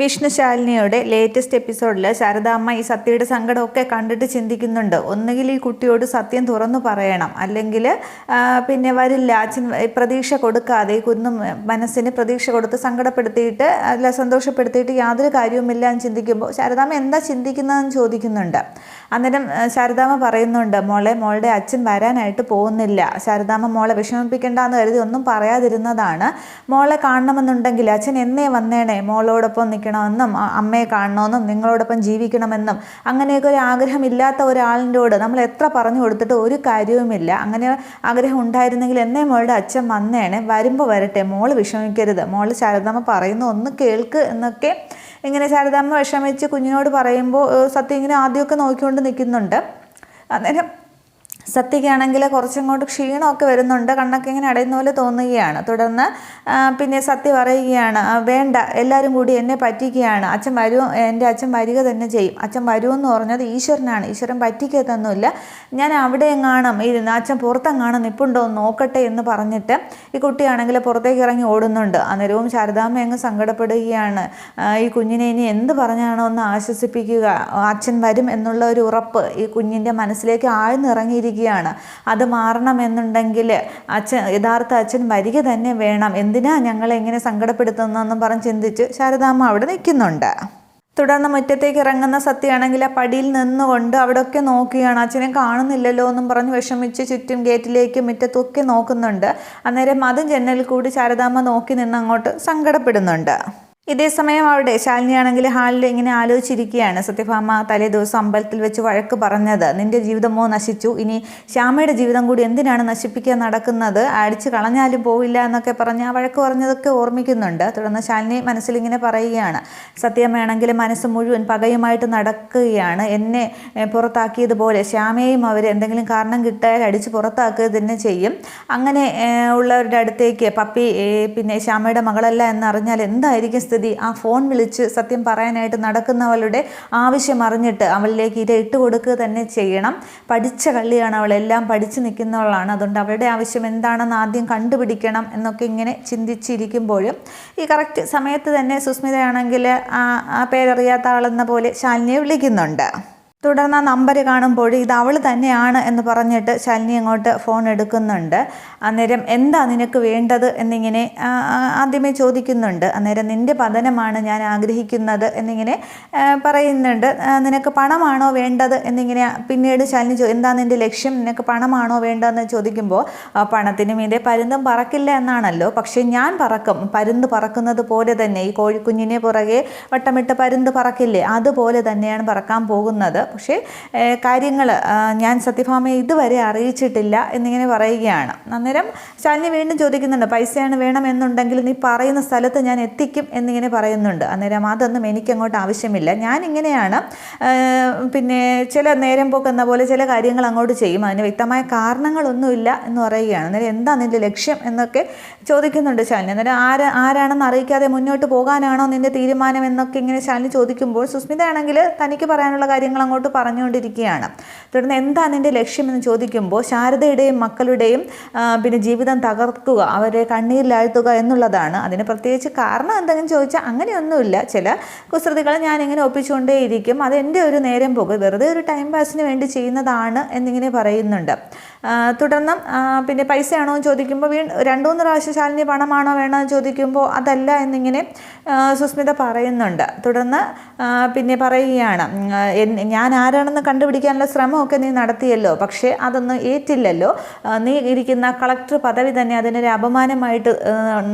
വിഷ്ണുശാലിനിയുടെ latest എപ്പിസോഡിൽ ശാരദാമ്മ ഈ സത്യയുടെ സങ്കടമൊക്കെ കണ്ടിട്ട് ചിന്തിക്കുന്നുണ്ട്. ഒന്നുകിൽ ഈ കുട്ടിയോട് സത്യം തുറന്നു പറയണം. അല്ലെങ്കിൽ പിന്നെ വരില്ല അച്ഛൻ പ്രതീക്ഷ കൊടുക്കാതെ ഈ കുന്നും മനസ്സിന് പ്രതീക്ഷ കൊടുത്ത് സങ്കടപ്പെടുത്തിയിട്ട് അല്ല സന്തോഷപ്പെടുത്തിയിട്ട് യാതൊരു കാര്യവുമില്ല എന്ന് ചിന്തിക്കുമ്പോൾ ശാരദാമ്മ എന്താ ചിന്തിക്കുന്നതെന്ന് ചോദിക്കുന്നുണ്ട്. അന്നേരം ശാരദാമ്മ പറയുന്നുണ്ട് മോളെ മോളുടെ അച്ഛൻ വരാനായിട്ട് പോകുന്നില്ല. ശാരദാമ്മ മോളെ വിഷമിപ്പിക്കേണ്ടെന്ന് കരുതി ഒന്നും പറയാതിരുന്നതാണ്. മോളെ കാണണമെന്നുണ്ടെങ്കിൽ അച്ഛൻ എന്നേ വന്നേണേ മോളോടൊപ്പം നിൽക്കണമെന്നും അമ്മയെ കാണണമെന്നും നിങ്ങളോടൊപ്പം ജീവിക്കണമെന്നും. അങ്ങനെയൊക്കെ ഒരു ആഗ്രഹമില്ലാത്ത ഒരാളിന്റെയോട് നമ്മൾ എത്ര പറഞ്ഞു കൊടുത്തിട്ട് ഒരു കാര്യവുമില്ല. അങ്ങനെ ആഗ്രഹം ഉണ്ടായിരുന്നെങ്കിൽ എന്നേ മോളുടെ അച്ഛൻ വന്നേണേ വരുമ്പോൾ വരട്ടെ. മോൾ വിഷമിക്കരുത്. മോൾ ശാരദാമ്മ പറയുന്നു ഒന്ന് കേൾക്ക് എന്നൊക്കെ ഇങ്ങനെ ശാരദാമ്മ വിഷമിച്ച് കുഞ്ഞിനോട് പറയുമ്പോൾ സത്യം ഇങ്ങനെ ആദ്യമൊക്കെ നോക്കിക്കൊണ്ട് നിൽക്കുന്നുണ്ട്. അന്നേരം സത്യയ്ക്കാണെങ്കിൽ കുറച്ചങ്ങോട്ട് ക്ഷീണമൊക്കെ വരുന്നുണ്ട്. കണ്ണൊക്കെ ഇങ്ങനെ അടയുന്ന പോലെ തോന്നുകയാണ്. തുടർന്ന് പിന്നെ സത്യ പറയുകയാണ് വേണ്ട എല്ലാവരും കൂടി എന്നെ പറ്റിക്കുകയാണ്. അച്ഛൻ വരൂ എന്റെ അച്ഛൻ വരിക തന്നെ ചെയ്യും. അച്ഛൻ എന്ന് പറഞ്ഞത് ഈശ്വരനാണ്. ഈശ്വരൻ പറ്റിക്കത്തൊന്നുമില്ല. ഞാൻ അവിടെ എങ്ങാണം ഇരുന്ന് അച്ഛൻ പുറത്തെങ്ങാണം നിൽപ്പുണ്ടോ എന്ന് നോക്കട്ടെ എന്ന് പറഞ്ഞിട്ട് ഈ കുട്ടിയാണെങ്കിൽ പുറത്തേക്ക് ഇറങ്ങി ഓടുന്നുണ്ട്. അന്നേരവും ശാരദാമ്മ അങ്ങ് സങ്കടപ്പെടുകയാണ്. ഈ കുഞ്ഞിനെ ഇനി എന്ത് പറഞ്ഞാണോ ഒന്ന് ആശ്വസിപ്പിക്കുക. അച്ഛൻ വരും എന്നുള്ള ഒരു ഉറപ്പ് ഈ കുഞ്ഞിന്റെ മനസ്സിലേക്ക് ആഴ്ന്നിറങ്ങിയിരിക്കുകയാണ് അത് മാറണമെന്നുണ്ടെങ്കിൽ അച്ഛൻ യഥാർത്ഥ അച്ഛൻ വരിക തന്നെ വേണം. എന്തിനാ ഞങ്ങളെ എങ്ങനെ സങ്കടപ്പെടുത്തുന്നതെന്നും പറഞ്ഞ് ചിന്തിച്ച് ശാരദാമ്മ അവിടെ നിൽക്കുന്നുണ്ട്. തുടർന്ന് മുറ്റത്തേക്ക് ഇറങ്ങുന്ന സത്യമാണെങ്കിൽ ആ പടിയിൽ നിന്നുകൊണ്ട് അവിടെയൊക്കെ നോക്കുകയാണ്. അച്ഛനെ കാണുന്നില്ലല്ലോ എന്നും പറഞ്ഞ് വിഷമിച്ച് ചുറ്റും ഗേറ്റിലേക്ക് മുറ്റത്തൊക്കെ നോക്കുന്നുണ്ട്. അന്നേരം അതും ജനലിൽ കൂടി ശാരദാമ്മ നോക്കി നിന്ന് അങ്ങോട്ട് സങ്കടപ്പെടുന്നുണ്ട്. ഇതേ സമയം അവിടെ ശാലിനിയാണെങ്കിൽ ഹാളിൽ ഇങ്ങനെ ആലോചിച്ചിരിക്കുകയാണ്. സത്യഭാമ തലേ ദിവസം അമ്പലത്തിൽ വെച്ച് വഴക്ക് പറഞ്ഞത്. നിന്റെ ജീവിതമോ നശിച്ചു. ഇനി ശ്യാമയുടെ ജീവിതം കൂടി എന്തിനാണ് നശിപ്പിക്കാൻ നടക്കുന്നത്? അടിച്ചു കളഞ്ഞാലും പോവില്ല എന്നൊക്കെ പറഞ്ഞ് ആ വഴക്ക് പറഞ്ഞതൊക്കെ ഓർമ്മിക്കുന്നുണ്ട്. തുടർന്ന് ശാലിനി മനസ്സിലിങ്ങനെ പറയുകയാണ്. സത്യമ്മയാണെങ്കിൽ മനസ്സ് മുഴുവൻ പകയുമായിട്ട് നടക്കുകയാണ്. എന്നെ പുറത്താക്കിയതുപോലെ ശ്യാമയെയും അവർ എന്തെങ്കിലും കാരണം കിട്ടിയാൽ അടിച്ച് പുറത്താക്കുക തന്നെ ചെയ്യും. അങ്ങനെ ഉള്ളവരുടെ അടുത്തേക്ക് പപ്പി പിന്നെ ശ്യാമയുടെ മകളല്ല എന്നറിഞ്ഞാൽ എന്തായിരിക്കും സ്ഥിതി? ആ ഫോൺ വിളിച്ച് സത്യം പറയാനായിട്ട് നടക്കുന്നവളുടെ ആവശ്യം അറിഞ്ഞിട്ട് അവളിലേക്ക് ഇര ഇട്ട് കൊടുക്കുക തന്നെ ചെയ്യണം. പഠിച്ച കള്ളിയാണ് അവളെല്ലാം പഠിച്ചു നിൽക്കുന്നവളാണ്. അതുകൊണ്ട് അവളുടെ ആവശ്യം എന്താണെന്ന് ആദ്യം കണ്ടുപിടിക്കണം എന്നൊക്കെ ഇങ്ങനെ ചിന്തിച്ചിരിക്കുമ്പോഴും ഈ കറക്റ്റ് സമയത്ത് തന്നെ സുസ്മിതയാണെങ്കിൽ ആ പേരറിയാത്ത ആളെന്ന പോലെ ശാലിനിയെ വിളിക്കുന്നുണ്ട്. തുടർന്ന് ആ നമ്പർ കാണുമ്പോൾ ഇത് അവൾ തന്നെയാണ് എന്ന് പറഞ്ഞിട്ട് ശാലിനി അങ്ങോട്ട് ഫോൺ എടുക്കുന്നുണ്ട്. അന്നേരം എന്താ നിനക്ക് വേണ്ടത് എന്നിങ്ങനെ ആദ്യമേ ചോദിക്കുന്നുണ്ട്. അന്നേരം നിന്റെ പതനമാണ് ഞാൻ ആഗ്രഹിക്കുന്നത് എന്നിങ്ങനെ പറയുന്നുണ്ട്. നിനക്ക് പണമാണോ വേണ്ടത് എന്നിങ്ങനെ പിന്നീട് ശാലിനി ചോ എന്താ നിന്റെ ലക്ഷ്യം? നിനക്ക് പണമാണോ വേണ്ടതെന്ന് ചോദിക്കുമ്പോൾ പണത്തിന് മീതെ പരുന്തും പറക്കില്ല എന്നാണല്ലോ. പക്ഷേ ഞാൻ പറക്കും. പരുന്ത് പറക്കുന്നത് പോലെ തന്നെ ഈ കോഴിക്കുഞ്ഞിനെ പുറകെ വട്ടമിട്ട് പരുന്ത് പറക്കില്ലേ അതുപോലെ തന്നെയാണ് പറക്കാൻ പോകുന്നത്. പക്ഷേ കാര്യങ്ങൾ ഞാൻ സത്യഭാമയെ ഇതുവരെ അറിയിച്ചിട്ടില്ല എന്നിങ്ങനെ പറയുകയാണ്. അന്നേരം ശാലിനി വീണ്ടും ചോദിക്കുന്നുണ്ട് പൈസയാണ് വേണമെന്നുണ്ടെങ്കിൽ നീ പറയുന്ന സ്ഥലത്ത് ഞാൻ എത്തിക്കും എന്നിങ്ങനെ പറയുന്നുണ്ട്. അന്നേരം അതൊന്നും എനിക്കങ്ങോട്ട് ആവശ്യമില്ല. ഞാൻ ഇങ്ങനെയാണ് പിന്നെ ചില നേരം പോക്കെന്ന പോലെ ചില കാര്യങ്ങൾ അങ്ങോട്ട് ചെയ്യും. അതിന് വ്യക്തമായ കാരണങ്ങളൊന്നുമില്ല എന്ന് പറയുകയാണ്. അന്നേരം എന്താ നിന്റെ ലക്ഷ്യം? എന്നൊക്കെ ചോദിക്കുന്നുണ്ട് ശാലിനി. അന്നേരം ആര് ആരാണെന്ന് അറിയിക്കാതെ മുന്നോട്ട് പോകാനാണോ നിന്റെ തീരുമാനം? എന്നൊക്കെ ഇങ്ങനെ ശാലിനി ചോദിക്കുമ്പോൾ സുസ്മിതയാണെങ്കിൽ തനിക്ക് പറയാനുള്ള കാര്യങ്ങൾ അങ്ങോട്ട് പറഞ്ഞുകൊണ്ടിരിക്കുകയാണ്. തുടർന്ന് എന്താണ് എന്റെ ലക്ഷ്യമെന്ന് ചോദിക്കുമ്പോൾ ശാരദയുടെയും മക്കളുടെയും പിന്നെ ജീവിതം തകർക്കുക അവരെ കണ്ണീരിലാഴ്ത്തുക എന്നുള്ളതാണ്. അതിന് പ്രത്യേകിച്ച് കാരണം എന്തെങ്കിലും ചോദിച്ചാൽ അങ്ങനെയൊന്നുമില്ല. ചില കുസൃതികൾ ഇങ്ങനെ ഒപ്പിച്ചുകൊണ്ടേയിരിക്കും. അതെന്റെ ഒരു നേരം പോകും. വെറുതെ ഒരു ടൈം പാസിന് വേണ്ടി ചെയ്യുന്നതാണ് എന്നിങ്ങനെ പറയുന്നുണ്ട്. തുടർന്ന് പിന്നെ പൈസയാണോ എന്ന് ചോദിക്കുമ്പോൾ വീ രണ്ടു മൂന്ന് പ്രാവശ്യം ശാലിനി പണമാണോ വേണമെന്ന് ചോദിക്കുമ്പോൾ അതല്ല എന്നിങ്ങനെ സുസ്മിത പറയുന്നുണ്ട്. തുടർന്ന് പിന്നെ പറയുകയാണ് ഞാൻ ആരാണെന്ന് കണ്ടുപിടിക്കാനുള്ള ശ്രമമൊക്കെ നീ നടത്തിയല്ലോ പക്ഷേ അതൊന്നും ഏറ്റില്ലല്ലോ. നീ ഇരിക്കുന്ന കളക്ടർ പദവി തന്നെ അതിനൊരു അപമാനമായിട്ട്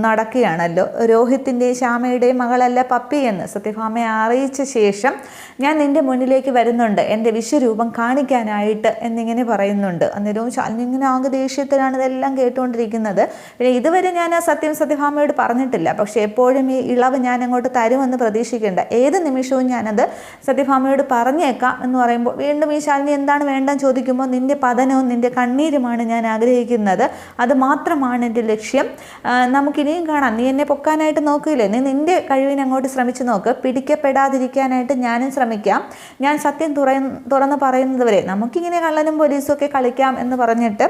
നടക്കുകയാണല്ലോ. രോഹിത്തിന്റെയും ശ്യാമയുടെയും മകളല്ല പപ്പി എന്ന് സത്യഭാമയെ അറിയിച്ച ശേഷം ഞാൻ നിന്റെ മുന്നിലേക്ക് വരുന്നുണ്ട്. എന്റെ വിശ്വരൂപം കാണിക്കാനായിട്ട് എന്നിങ്ങനെ പറയുന്നുണ്ട്. അന്നേരവും ശാലിനി ഇങ്ങനെ ആകെ ദേഷ്യത്തിലാണ് ഇതെല്ലാം കേട്ടുകൊണ്ടിരിക്കുന്നത്. പിന്നെ ഇതുവരെ ഞാൻ ആ സത്യം സത്യഭാമയോട് പറഞ്ഞിട്ടില്ല. പക്ഷേ എപ്പോഴും ഈ ഇളവ് ഞാൻ അങ്ങോട്ട് തരുമെന്ന് പ്രതീക്ഷിക്കേണ്ട. ഏത് നിമിഷവും ഞാനത് സത്യഭാമയോട് പറഞ്ഞേക്കാം എന്ന് പറയുമ്പോൾ വീണ്ടും ഈ ശാലിനി എന്താണ് വേണ്ടെന്ന് ചോദിക്കുമ്പോൾ നിന്റെ പതനവും നിന്റെ കണ്ണീരുമാണ് ഞാൻ ആഗ്രഹിക്കുന്നത്. അത് മാത്രമാണ് എന്റെ ലക്ഷ്യം. നമുക്കിനിയും കാണാം. നീ എന്നെ പൊക്കാനായിട്ട് നോക്കില്ലേ? നീ നിന്റെ കഴിവിനെ അങ്ങോട്ട് ശ്രമിച്ചു നോക്ക്. പിടിക്കപ്പെടാതിരിക്കാനായിട്ട് ഞാനും ശ്രമിക്കാം. ഞാൻ സത്യം തുറ തുറന്ന് പറയുന്നത് വരെ നമുക്കിങ്ങനെ കള്ളനും പോലീസും ഒക്കെ കളിക്കാം എന്ന് പറഞ്ഞിട്ട്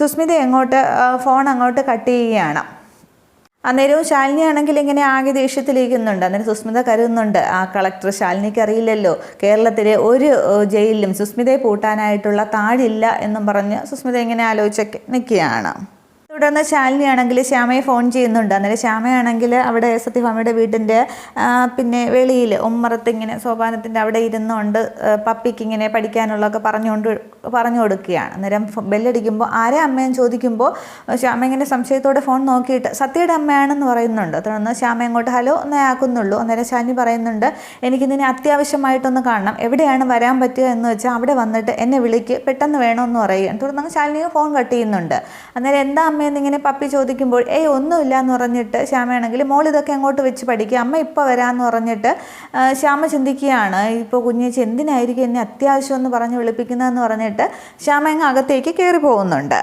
സുസ്മിത എങ്ങോട്ട് ഫോൺ അങ്ങോട്ട് കട്ട് ചെയ്യുകയാണ്. അന്നേരവും ശാലിനി ആണെങ്കിൽ ഇങ്ങനെ ആകെ ദേഷ്യത്തിലിരിക്കുന്നുണ്ട്. അന്നേരം സുസ്മിത കരുതുന്നുണ്ട് ആ കളക്ടർ ശാലിനിക്ക് അറിയില്ലല്ലോ കേരളത്തിലെ ഒരു ജയിലിലും സുസ്മിതയെ പൂട്ടാനായിട്ടുള്ള താഴില്ല എന്നും പറഞ്ഞ് സുസ്മിത ഇങ്ങനെ ആലോചിച്ചൊക്കെ നിൽക്കുകയാണ് തുടർന്ന് ശാലിനിയാണെങ്കിൽ ശ്യാമയെ ഫോൺ ചെയ്യുന്നുണ്ട്. അന്നേരം ശ്യാമയാണെങ്കിൽ അവിടെ സത്യഭാമയുടെ വീട്ടിന്റെ പിന്നെ വെളിയിൽ ഉമ്മറത്ത് ഇങ്ങനെ സോപാനത്തിന്റെ അവിടെ ഇരുന്നുകൊണ്ട് പപ്പിക്ക് ഇങ്ങനെ പഠിക്കാനുള്ളതൊക്കെ പറഞ്ഞുകൊണ്ട് പറഞ്ഞു കൊടുക്കുകയാണ്. അന്നേരം ബെല്ലടിക്കുമ്പോൾ ആരെ അമ്മയെന്ന് ചോദിക്കുമ്പോൾ ശ്യാമ ഇങ്ങനെ സംശയത്തോടെ ഫോൺ നോക്കിയിട്ട് സത്യയുടെ അമ്മയാണെന്ന് പറയുന്നുണ്ട്. തുടർന്ന് ശ്യാമ അങ്ങോട്ട് ഹലോ എന്നേ ആക്കുന്നുള്ളൂ. അന്നേരം ശാലിനി പറയുന്നുണ്ട് എനിക്കിതിനെ അത്യാവശ്യമായിട്ടൊന്ന് കാണണം. എവിടെയാണ് വരാൻ പറ്റുക എന്ന് വെച്ചാൽ അവിടെ വന്നിട്ട് എന്നെ വിളിക്ക് പെട്ടെന്ന് വേണമെന്ന് പറയുകയാണ് തുടർന്ന് ശാലിനി ഫോൺ കട്ട് ചെയ്യുന്നുണ്ട്. അന്നേരം എന്താ അമ്മയെന്ന് ഇങ്ങനെ പപ്പി ചോദിക്കുമ്പോൾ ഏയ് ഒന്നുമില്ല എന്ന് പറഞ്ഞിട്ട് ശ്യാമയാണെങ്കിൽ മോൾ ഇതൊക്കെ അങ്ങോട്ട് വെച്ച് പഠിക്കുക അമ്മ ഇപ്പോൾ വരാമെന്ന് പറഞ്ഞിട്ട് ശ്യാമ ചിന്തിക്കുകയാണ്. ഇപ്പോൾ കുഞ്ഞേച്ചി എന്തിനായിരിക്കും എന്നെ അത്യാവശ്യം എന്ന് പറഞ്ഞ് വിളിപ്പിക്കുന്നതെന്ന് പറഞ്ഞിട്ട് ശ്യാമ അങ്ങ് അകത്തേക്ക് കയറി പോകുന്നുണ്ട്.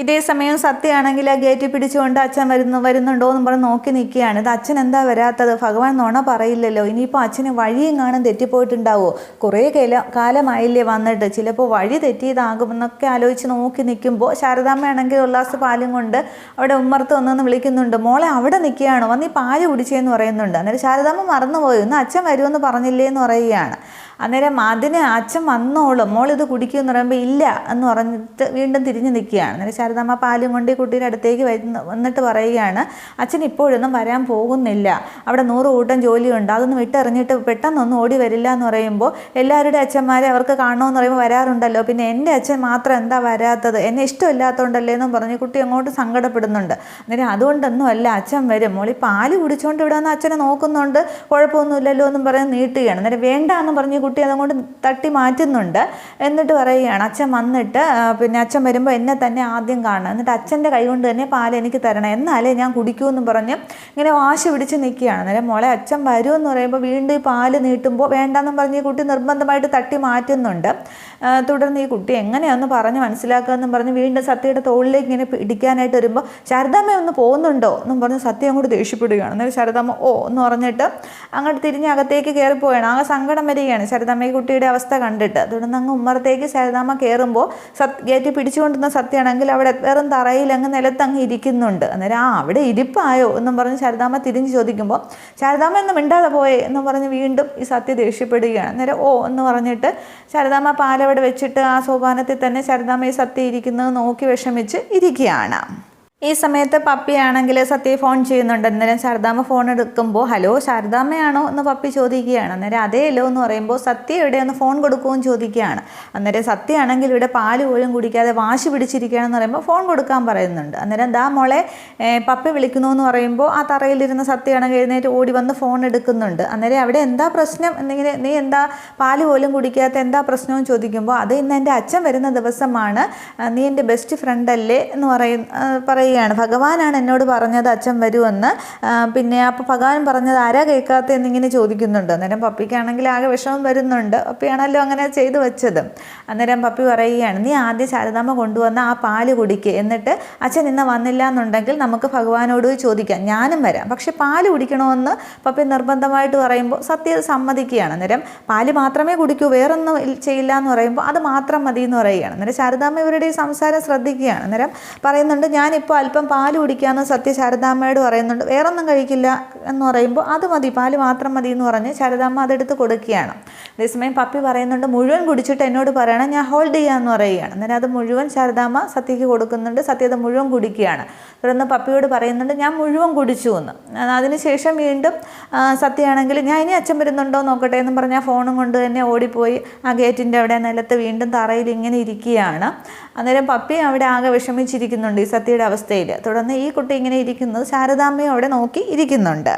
ഇതേ സമയം സത്യമാണെങ്കിൽ ആ ഗേറ്റ് പിടിച്ചുകൊണ്ട് അച്ഛൻ വരുന്നു വരുന്നുണ്ടോ എന്ന് പറഞ്ഞ് നോക്കി നിൽക്കുകയാണ്. ഇത് അച്ഛൻ എന്താ വരാത്തത്? ഭഗവാൻ നുണ പറയില്ലല്ലോ. ഇനിയിപ്പോൾ അച്ഛന് വഴിയും കാണാൻ തെറ്റിപ്പോയിട്ടുണ്ടാവോ? കുറേ കാല കാലമായില്ലേ വന്നിട്ട്. ചിലപ്പോൾ വഴി തെറ്റിയതാകുമെന്നൊക്കെ ആലോചിച്ച് നോക്കി നിൽക്കുമ്പോൾ ശാരദാമ്മയാണെങ്കിൽ ഉല്ലാസ് പാലും കൊണ്ട് അവിടെ ഉമ്മർത്ത് വന്നെന്ന് വിളിക്കുന്നുണ്ട്. മോളെ അവിടെ നിൽക്കുകയാണോ? വന്ന് ഈ പാൽ കുടിച്ചേന്ന് പറയുന്നുണ്ട്. അന്നേരം ശാരദാമ്മ മറന്നുപോയി. ഇന്ന് അച്ഛൻ വരുമെന്ന് പറഞ്ഞില്ലേ എന്ന് പറയുകയാണ്. അന്നേരം അതിന് അച്ഛൻ വന്നോളും മോൾ ഇത് കുടിക്കുമെന്ന് പറയുമ്പോൾ ഇല്ല എന്ന് പറഞ്ഞിട്ട് വീണ്ടും തിരിഞ്ഞു നിൽക്കുകയാണ്. അന്നേരം ശാരദാമ്മ പാലും കൊണ്ട് കുട്ടിയുടെ അടുത്തേക്ക് വരുന്ന വന്നിട്ട് പറയുകയാണ് അച്ഛൻ ഇപ്പോഴൊന്നും വരാൻ പോകുന്നില്ല. അവിടെ നൂറ് കൂട്ടം ജോലിയുണ്ട്. അതൊന്നും വിട്ടെറിഞ്ഞിട്ട് പെട്ടെന്നൊന്നും ഓടി വരില്ല എന്ന് പറയുമ്പോൾ എല്ലാവരുടെ അച്ഛന്മാരെ അവർക്ക് കാണണമെന്ന് പറയുമ്പോൾ വരാറുണ്ടല്ലോ. പിന്നെ എന്റെ അച്ഛൻ മാത്രം എന്താ വരാത്തത്? എന്നെ ഇഷ്ടമില്ലാത്തതുകൊണ്ടല്ലേ എന്നും പറഞ്ഞ് കുട്ടി അങ്ങോട്ട് സങ്കടപ്പെടുന്നുണ്ട്. അന്നേരം അതുകൊണ്ടൊന്നും അല്ല അച്ഛൻ വരും. മോളി പാൽ കുടിച്ചുകൊണ്ട് ഇവിടെ നിന്ന് അച്ഛനെ നോക്കുന്നുണ്ട്. കുഴപ്പമൊന്നുമില്ലല്ലോ എന്നും പറഞ്ഞ് നീട്ടുകയാണ്. അന്നേരം വേണ്ട എന്ന് പറഞ്ഞ് കുട്ടി അതുകൊണ്ട് തട്ടി മാറ്റുന്നുണ്ട്. എന്നിട്ട് പറയുകയാണ് അച്ഛൻ വന്നിട്ട് പിന്നെ അച്ഛൻ വരുമ്പോൾ എന്നെ തന്നെ ആദ്യം കാണണം. എന്നിട്ട് അച്ഛന്റെ കൈ കൊണ്ട് തന്നെ പാൽ എനിക്ക് തരണം. എന്നാലേ ഞാൻ കുടിക്കൂ എന്ന് പറഞ്ഞ് ഇങ്ങനെ വാശി പിടിച്ച് നിൽക്കുകയാണ്. അന്നേരം മോളെ അച്ഛൻ വരൂ എന്ന് പറയുമ്പോൾ വീണ്ടും ഈ പാൽ നീട്ടുമ്പോൾ വേണ്ടെന്നും പറഞ്ഞ് ഈ കുട്ടി നിർബന്ധമായിട്ട് തട്ടി മാറ്റുന്നുണ്ട്. തുടർന്ന് ഈ കുട്ടി എങ്ങനെയൊന്ന് പറഞ്ഞ് മനസ്സിലാക്കുക പറഞ്ഞ് വീണ്ടും സത്യയുടെ തോളിലേക്ക് ഇങ്ങനെ പിടിക്കാനായിട്ട് വരുമ്പോൾ ശാരദാമ്മ ഒന്ന് പോകുന്നുണ്ടോ? എന്നും പറഞ്ഞ് സത്യം അങ്ങോട്ട് ദേഷ്യപ്പെടുകയാണ്. അന്നേരം ശാരദാമ്മ ഓ എന്ന് പറഞ്ഞിട്ട് അങ്ങോട്ട് തിരിഞ്ഞ് അകത്തേക്ക് കയറിപ്പോവുകയാണ് ആകെ സങ്കടം വരികയാണ് ശാരദാമ്മ ഈ കുട്ടിയുടെ അവസ്ഥ കണ്ടിട്ട്. തുടർന്ന് അങ്ങ് ഉമ്മറത്തേക്ക് ശരതാമ്മ കയറുമ്പോൾ സത് ഗേറ്റ് പിടിച്ചുകൊണ്ടിരുന്ന സത്യമാണെങ്കിൽ അവിടെ വെറും തറയിൽ അങ്ങ് നിലത്തങ്ങ് ഇരിക്കുന്നുണ്ട്. അന്നേരം ആ അവിടെ ഇരിപ്പായോ? എന്നും പറഞ്ഞ് ശരതാമ്മ തിരിഞ്ഞ് ചോദിക്കുമ്പോൾ ശാരദാമ്മ ഒന്നും മിണ്ടാതെ പോയേ? എന്നും പറഞ്ഞ് വീണ്ടും ഈ സത്യ ദേഷ്യപ്പെടുകയാണ്. അന്നേരം ഓ എന്ന് പറഞ്ഞിട്ട് ശരതാമ്മ പാലവിടെ വെച്ചിട്ട് ആ സോപാനത്തിൽ തന്നെ ശാരദാമ്മ ഈ സത്യ ഇരിക്കുന്നത് നോക്കി വിഷമിച്ച് ഇരിക്കുകയാണ്. ഈ സമയത്ത് പപ്പിയാണെങ്കിൽ സത്യ ഫോൺ ചെയ്യുന്നുണ്ട്. അന്നേരം ശാരദാമ്മ ഫോൺ എടുക്കുമ്പോൾ ഹലോ ശാരദാമ്മയാണോ? എന്ന് പപ്പി ചോദിക്കുകയാണ്. അന്നേരം അതേലോ എന്ന് പറയുമ്പോൾ സത്യ ഇവിടെ ഒന്ന് ഫോൺ കൊടുക്കുമെന്ന് ചോദിക്കുകയാണ്. അന്നേരം സത്യയാണെങ്കിൽ ഇവിടെ പാൽ പോലും കുടിക്കാതെ വാശി പിടിച്ചിരിക്കുകയാണെന്ന് പറയുമ്പോൾ ഫോൺ കൊടുക്കാൻ പറയുന്നുണ്ട്. അന്നേരം ദാ മോളെ പപ്പി വിളിക്കുന്നു എന്ന് പറയുമ്പോൾ ആ തറയിലിരുന്ന സത്യയാണെങ്കിൽ എഴുന്നേറ്റ് ഓടി വന്ന് ഫോൺ എടുക്കുന്നുണ്ട്. അന്നേരം അവിടെ എന്താ പ്രശ്നം? എന്നിങ്ങനെ നീ എന്താ പാൽ പോലും കുടിക്കാത്ത എന്താ പ്രശ്നമെന്ന് ചോദിക്കുമ്പോൾ അത് ഇന്ന് എന്റെ അച്ഛൻ വരുന്ന ദിവസമാണ്. നീ എന്റെ ബെസ്റ്റ് ഫ്രണ്ട് അല്ലേ എന്ന് പറയും ആ, പറയുകയാണ് ഭഗവാനാണ് എന്നോട് പറഞ്ഞത് അച്ഛൻ വരുമെന്ന്. പിന്നെ അപ്പോൾ ഭഗവാൻ പറഞ്ഞത് ആരാ കേൾക്കാത്ത എന്നിങ്ങനെ ചോദിക്കുന്നുണ്ട്. അന്നേരം പപ്പിക്കാണെങ്കിൽ ആകെ വിഷമം വരുന്നുണ്ട്. പപ്പിയാണല്ലോ അങ്ങനെ ചെയ്തു വെച്ചത്. അന്നേരം പപ്പി പറയുകയാണ് നീ ആദ്യം ശാരദാമ്മ കൊണ്ടുവന്ന ആ പാൽ കുടിക്ക്. എന്നിട്ട് അച്ഛൻ ഇന്ന് വന്നില്ല എന്നുണ്ടെങ്കിൽ നമുക്ക് ഭഗവാനോട് ചോദിക്കാം. ഞാനും വരാം. പക്ഷേ പാൽ കുടിക്കണമെന്ന് പപ്പി നിർബന്ധമായിട്ട് പറയുമ്പോൾ സത്യ സമ്മതിക്കുകയാണ്. അന്നേരം പാൽ മാത്രമേ കുടിക്കൂ വേറൊന്നും ചെയ്യില്ല എന്ന് പറയുമ്പോൾ അത് മാത്രം മതി എന്ന് പറയുകയാണ്. അന്നേരം ശാരദാമ്മ ഇവരുടെ സംസാരം ശ്രദ്ധിക്കുകയാണ്. അന്നേരം പറയുന്നുണ്ട് ഞാനിപ്പോൾ അല്പം പാൽ കുടിക്കാമെന്ന് സത്യ ശാരദാമ്മയോട് പറയുന്നുണ്ട്. വേറൊന്നും കഴിക്കില്ല എന്ന് പറയുമ്പോൾ അത് മതി പാൽ മാത്രം മതി എന്ന് പറഞ്ഞ് ശാരദാമ്മ അതെടുത്ത് കൊടുക്കുകയാണ്. അതേസമയം പപ്പി പറയുന്നുണ്ട് മുഴുവൻ കുടിച്ചിട്ട് എന്നോട് പറയണം ഞാൻ ഹോൾഡ് ചെയ്യാമെന്ന് പറയുകയാണ്. അന്നേരം അത് മുഴുവൻ ശാരദാമ്മ സത്യയ്ക്ക് കൊടുക്കുന്നുണ്ട് സത്യ അത് മുഴുവൻ കുടിക്കുകയാണ്. തുടർന്ന് പപ്പിയോട് പറയുന്നുണ്ട് ഞാൻ മുഴുവൻ കുടിച്ചു എന്ന്. അതിനുശേഷം വീണ്ടും സത്യയാണെങ്കിൽ ഞാൻ ഇനി അച്ഛൻ വരുന്നുണ്ടോ നോക്കട്ടെ എന്ന് പറഞ്ഞാൽ ഫോണും കൊണ്ട് തന്നെ ഓടിപ്പോയി ആ ഗേറ്റിന്റെ അവിടെ നിലത്ത് വീണ്ടും തറയിൽ ഇങ്ങനെ ഇരിക്കുകയാണ്. അന്നേരം പപ്പി അവിടെ ആകെ വിഷമിച്ചിരിക്കുന്നുണ്ട് ഈ സത്യയുടെ അവസ്ഥയിൽ തുടർന്ന് ഈ കുട്ടി ഇങ്ങനെ ഇരിക്കുന്നത് ശാരദാമ്മയും അവിടെ നോക്കി ഇരിക്കുന്നുണ്ട്.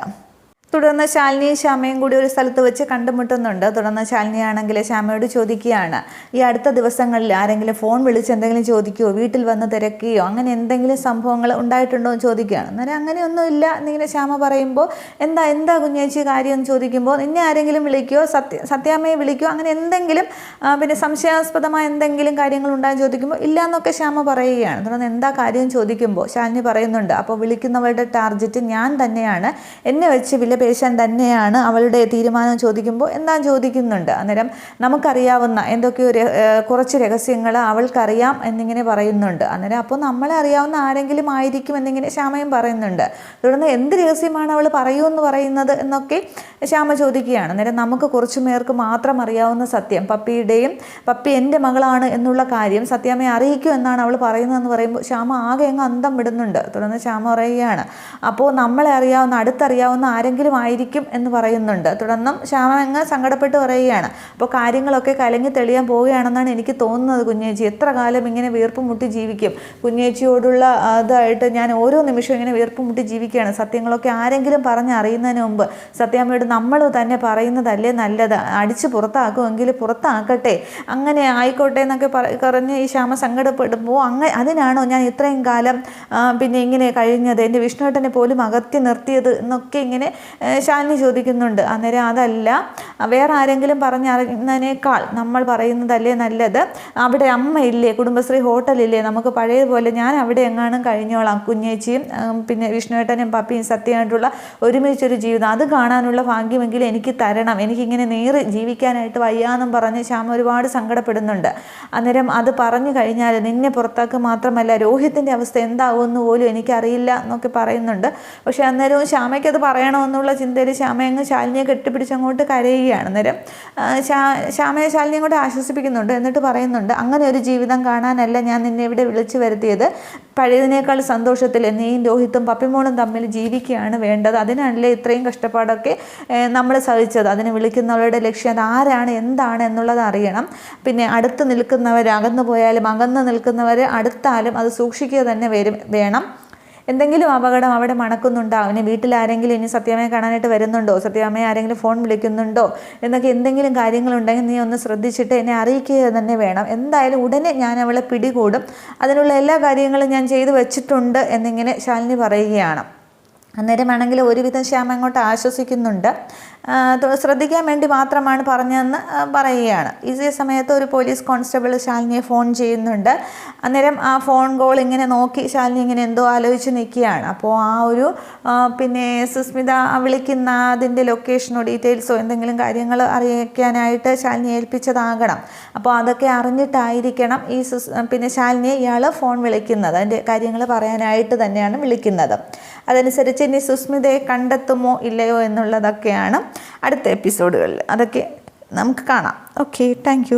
തുടർന്ന് ശാലിനിയും ശ്യാമയും കൂടി ഒരു സ്ഥലത്ത് വെച്ച് കണ്ടുമുട്ടുന്നുണ്ട്. തുടർന്ന് ശാലിനിയാണെങ്കിൽ ശ്യാമയോട് ചോദിക്കുകയാണ് ഈ അടുത്ത ദിവസങ്ങളിൽ ആരെങ്കിലും ഫോൺ വിളിച്ച് എന്തെങ്കിലും ചോദിക്കുകയോ വീട്ടിൽ വന്ന് തിരക്കുകയോ അങ്ങനെ എന്തെങ്കിലും സംഭവങ്ങൾ ഉണ്ടായിട്ടുണ്ടോ എന്ന് ചോദിക്കുകയാണ്. അന്നേരം അങ്ങനെയൊന്നും ഇല്ല എന്നിങ്ങനെ ശ്യാമ പറയുമ്പോൾ എന്താ എന്താ കുഞ്ഞേച്ചി കാര്യം? എന്ന് ചോദിക്കുമ്പോൾ ഇനി ആരെങ്കിലും വിളിക്കുകയോ സത്യ സത്യാമ്മയെ വിളിക്കുകയോ അങ്ങനെ എന്തെങ്കിലും പിന്നെ സംശയാസ്പദമായ എന്തെങ്കിലും കാര്യങ്ങൾ ഉണ്ടായെന്ന് ചോദിക്കുമ്പോൾ ഇല്ല എന്നൊക്കെ ശ്യാമ പറയുകയാണ്. തുടർന്ന് എന്താ കാര്യം ചോദിക്കുമ്പോൾ ശാലിനി പറയുന്നുണ്ട് അപ്പോൾ വിളിക്കുന്നവരുടെ ടാർജറ്റ് ഞാൻ തന്നെയാണ്. എന്നെ വെച്ച് വില പേശാൻ തന്നെയാണ് അവളുടെ തീരുമാനം ചോദിക്കുമ്പോൾ എന്താ ചോദിക്കുന്നുണ്ട്. അന്നേരം നമുക്കറിയാവുന്ന എന്തൊക്കെയോ കുറച്ച് രഹസ്യങ്ങൾ അവൾക്കറിയാം എന്നിങ്ങനെ പറയുന്നുണ്ട്. അന്നേരം അപ്പോൾ നമ്മളെ അറിയാവുന്ന ആരെങ്കിലും ആയിരിക്കും എന്നിങ്ങനെ ശ്യാമയും പറയുന്നുണ്ട്. തുടർന്ന് എന്ത് രഹസ്യമാണ് അവൾ പറയൂ എന്ന് പറയുന്നത് എന്നൊക്കെ ശ്യാമ ചോദിക്കുകയാണ്. അന്നേരം നമുക്ക് കുറച്ചു പേർക്ക് മാത്രം അറിയാവുന്ന സത്യം. പപ്പിയുടെയും പപ്പി എന്റെ മകളാണ് എന്നുള്ള കാര്യം സത്യാമ്മയെ അറിയിക്കൂ എന്നാണ് അവൾ പറയുന്നതെന്ന് പറയുമ്പോൾ ശ്യാമ ആകെ അങ്ങ് അന്തം വിടുന്നുണ്ട്. തുടർന്ന് ശ്യാമ പറയുകയാണ് അപ്പോൾ നമ്മളെ അറിയാവുന്ന അടുത്തറിയാവുന്ന ആരെങ്കിലും ആയിരിക്കും എന്ന് പറയുന്നുണ്ട്. തുടർന്നും ശ്യാമ അങ്ങ് സങ്കടപ്പെട്ട് പറയുകയാണ്. അപ്പോൾ കാര്യങ്ങളൊക്കെ കലങ്ങി തെളിയാൻ പോവുകയാണെന്നാണ് എനിക്ക് തോന്നുന്നത് കുഞ്ഞേച്ചി. എത്ര കാലം ഇങ്ങനെ വീർപ്പ് മുട്ടി ജീവിക്കും? കുഞ്ഞേച്ചിയോടുള്ള അതായിട്ട് ഞാൻ ഓരോ നിമിഷവും ഇങ്ങനെ വീർപ്പ് മുട്ടി ജീവിക്കുകയാണ്. സത്യങ്ങളൊക്കെ ആരെങ്കിലും പറഞ്ഞ് അറിയുന്നതിന് മുമ്പ് സത്യാമ്മയോട് നമ്മൾ തന്നെ പറയുന്നതല്ലേ നല്ലത്? അടിച്ച് പുറത്താക്കുമെങ്കിൽ പുറത്താക്കട്ടെ. അങ്ങനെ ആയിക്കോട്ടെ എന്നൊക്കെ പറഞ്ഞ് ഈ ശ്യാമ സങ്കടപ്പെടുമ്പോൾ അങ്ങനെ അതിനാണോ ഞാൻ ഇത്രയും കാലം പിന്നെ ഇങ്ങനെ കഴിഞ്ഞത്? എന്റെ വിഷ്ണുവേട്ടനെ പോലും അകത്തി നിർത്തിയത്? എന്നൊക്കെ ഇങ്ങനെ ശാലിനി ചോദിക്കുന്നുണ്ട്. അന്നേരം അതല്ല. വേറെ ആരെങ്കിലും പറഞ്ഞറിയുന്നതിനേക്കാൾ നമ്മൾ പറയുന്നതല്ലേ നല്ലത്? അവിടെ അമ്മയില്ലേ? കുടുംബശ്രീ ഹോട്ടലില്ലേ? നമുക്ക് പഴയതുപോലെ ഞാൻ അവിടെ എങ്ങാനും കഴിഞ്ഞോളാം. കുഞ്ഞേച്ചിയും പിന്നെ വിഷ്ണുവേട്ടനും പപ്പിയും സത്യമായിട്ടുള്ള ഒരുമിച്ചൊരു ജീവിതം. അത് കാണാനുള്ള ഭാഗ്യമെങ്കിലും എനിക്ക് തരണം. എനിക്കിങ്ങനെ നേറി ജീവിക്കാനായിട്ട് വയ്യാന്നും പറഞ്ഞ് ശ്യാമ ഒരുപാട് സങ്കടപ്പെടുന്നുണ്ട്. അന്നേരം അത് പറഞ്ഞു കഴിഞ്ഞാൽ നിന്നെ പുറത്താക്കുക മാത്രമല്ല രോഹിത്തിന്റെ അവസ്ഥ എന്താവുമെന്ന് പോലും എനിക്കറിയില്ല എന്നൊക്കെ പറയുന്നുണ്ട്. പക്ഷേ അന്നേരവും ശ്യാമയ്ക്ക് അത് പറയണമെന്നുള്ള ചിന്തയിൽ ശ്യാമയങ്ങ് ശാലിനിയെ ശാലിനിയെ കെട്ടിപ്പിടിച്ചങ്ങോട്ട് കരയുകയാണ്. അന്നേരം ശാ ശ്യാ ശ്യാമയെ ശാലിനിയെ കൂടെ ആശ്വസിപ്പിക്കുന്നുണ്ട് എന്നിട്ട് പറയുന്നുണ്ട് അങ്ങനെ ഒരു ജീവിതം കാണാനല്ല ഞാൻ നിന്നെ ഇവിടെ വിളിച്ചു വരുത്തിയത്. പഴയതിനേക്കാൾ സന്തോഷത്തിൽ നീയും രോഹിത്തും പപ്പിമോളും തമ്മിൽ ജീവിക്കുകയാണ് വേണ്ടത്. അതിനല്ലേ ഇത്രയും കഷ്ടപ്പാടൊക്കെ നമ്മൾ സഹിച്ചത്? അതിന് വിളിക്കുന്നവരുടെ ലക്ഷ്യം അത് ആരാണ്? എന്താണ് എന്നുള്ളത് അറിയണം. പിന്നെ അടുത്ത് നിൽക്കുന്നവർ അകന്നു പോയാലും അകന്ന് നിൽക്കുന്നവർ അടുത്താലും അത് സൂക്ഷിക്കുക തന്നെ വരും വേണം. എന്തെങ്കിലും അപകടം അവിടെ മണക്കുന്നുണ്ടോ? അവന് വീട്ടിൽ ആരെങ്കിലും ഇനി സത്യാമ്മയെ കാണാനായിട്ട് വരുന്നുണ്ടോ? സത്യാമ്മയെ ആരെങ്കിലും ഫോൺ വിളിക്കുന്നുണ്ടോ? എന്നൊക്കെ എന്തെങ്കിലും കാര്യങ്ങളുണ്ടെങ്കിൽ നീ ഒന്ന് ശ്രദ്ധിച്ചിട്ട് എന്നെ അറിയിക്കുക തന്നെ വേണം. എന്തായാലും ഉടനെ ഞാൻ അവളെ പിടികൂടും. അതിനുള്ള എല്ലാ കാര്യങ്ങളും ഞാൻ ചെയ്തു വെച്ചിട്ടുണ്ട് എന്നിങ്ങനെ ശാലിനി പറയുകയാണ്. അന്നേരമാണെങ്കിൽ ഒരുവിധം ശ്യാമ അങ്ങോട്ട് ആശ്വസിക്കുന്നുണ്ട്. ശ്രദ്ധിക്കാൻ വേണ്ടി മാത്രമാണ് പറഞ്ഞതെന്ന് പറയുകയാണ്. ഈ സമയത്ത് ഒരു പോലീസ് കോൺസ്റ്റബിൾ ശാലിനിയെ ഫോൺ ചെയ്യുന്നുണ്ട്. അന്നേരം ആ ഫോൺ കോൾ ഇങ്ങനെ നോക്കി ശാലിനി ഇങ്ങനെ എന്തോ ആലോചിച്ച് നിൽക്കുകയാണ്. അപ്പോൾ ആ ഒരു പിന്നെ സുസ്മിത വിളിക്കുന്ന അതിന്റെ ലൊക്കേഷനോ ഡീറ്റെയിൽസോ എന്തെങ്കിലും കാര്യങ്ങൾ അറിയിക്കാനായിട്ട് ശാലിനി ഏൽപ്പിച്ചതാകണം. അപ്പോൾ അതൊക്കെ അറിഞ്ഞിട്ടായിരിക്കണം ഈ സുസ് പിന്നെ ശാലിനിയെ ഇയാൾ ഫോൺ വിളിക്കുന്നത്. അതിന്റെ കാര്യങ്ങൾ പറയാനായിട്ട് തന്നെയാണ് വിളിക്കുന്നത്. അതനുസരിച്ച് ഇനി സുസ്മിതയെ കണ്ടെത്തുമോ ഇല്ലയോ എന്നുള്ളതൊക്കെയാണ് അടുത്ത എപ്പിസോഡുകളിൽ. അതൊക്കെ നമുക്ക് കാണാം. Okay thank